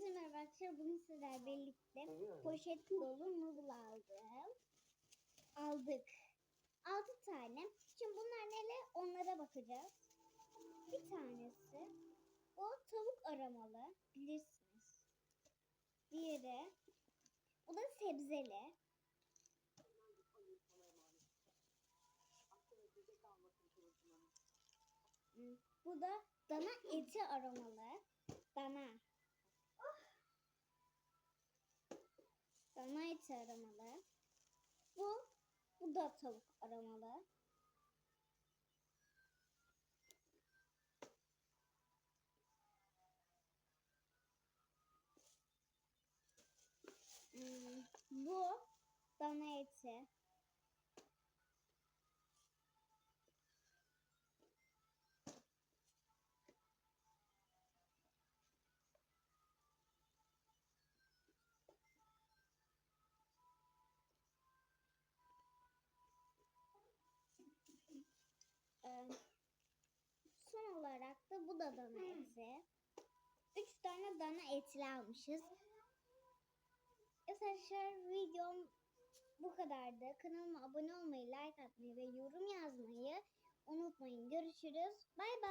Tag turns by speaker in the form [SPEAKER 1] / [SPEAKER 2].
[SPEAKER 1] Herkese merhaba arkadaşlar. Bugün sizlerle birlikte poşet dolu noodle aldım. Aldık. 6 tane. Şimdi bunlar neler onlara bakacağız. Bir tanesi o tavuk aromalı bilirsiniz. Diğeri o da sebzeli. Bu da dana eti aromalı. Dana. Dana eti aromalı. Bu, bu da tavuk aromalı. Hmm, bu dana eti. Son olarak da bu da dana eti. Üç tane dana etli almışız. Arkadaşlar videom bu kadardı. Kanalıma abone olmayı, like atmayı ve yorum yazmayı unutmayın. Görüşürüz. Bay bay.